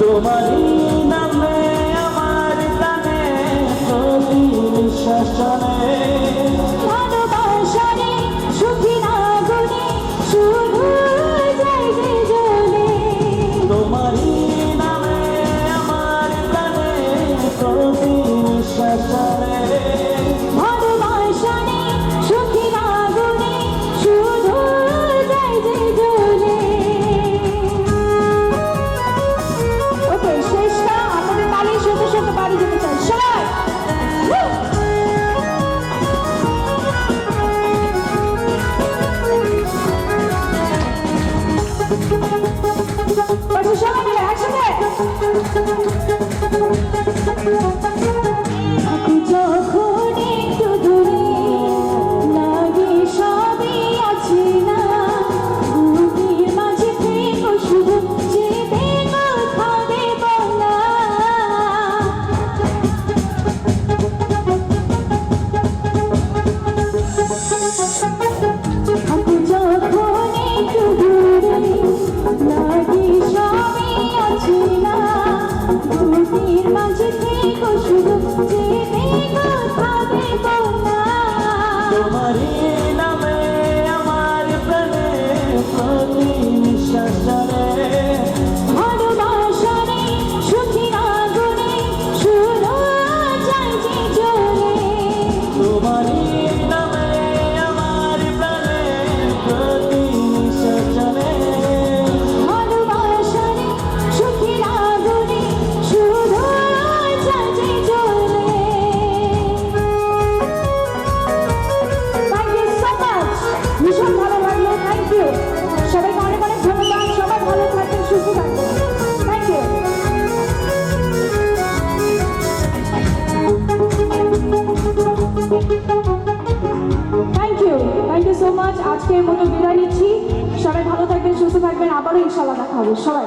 তোমারই নামে আমার তানে প্রতি শাসনে ভালোবাসনে সুখী না গুণে শুধু যাই যে জলে তোমারই নামে আমার তানে প্রতি শাসনে সো মাচ আজকের মতো বিদায় নিচ্ছি। সবাই ভালো থাকবেন, সুস্থ থাকবেন, আবারও ইনশাল্লাহ দেখা হবে। সবাই।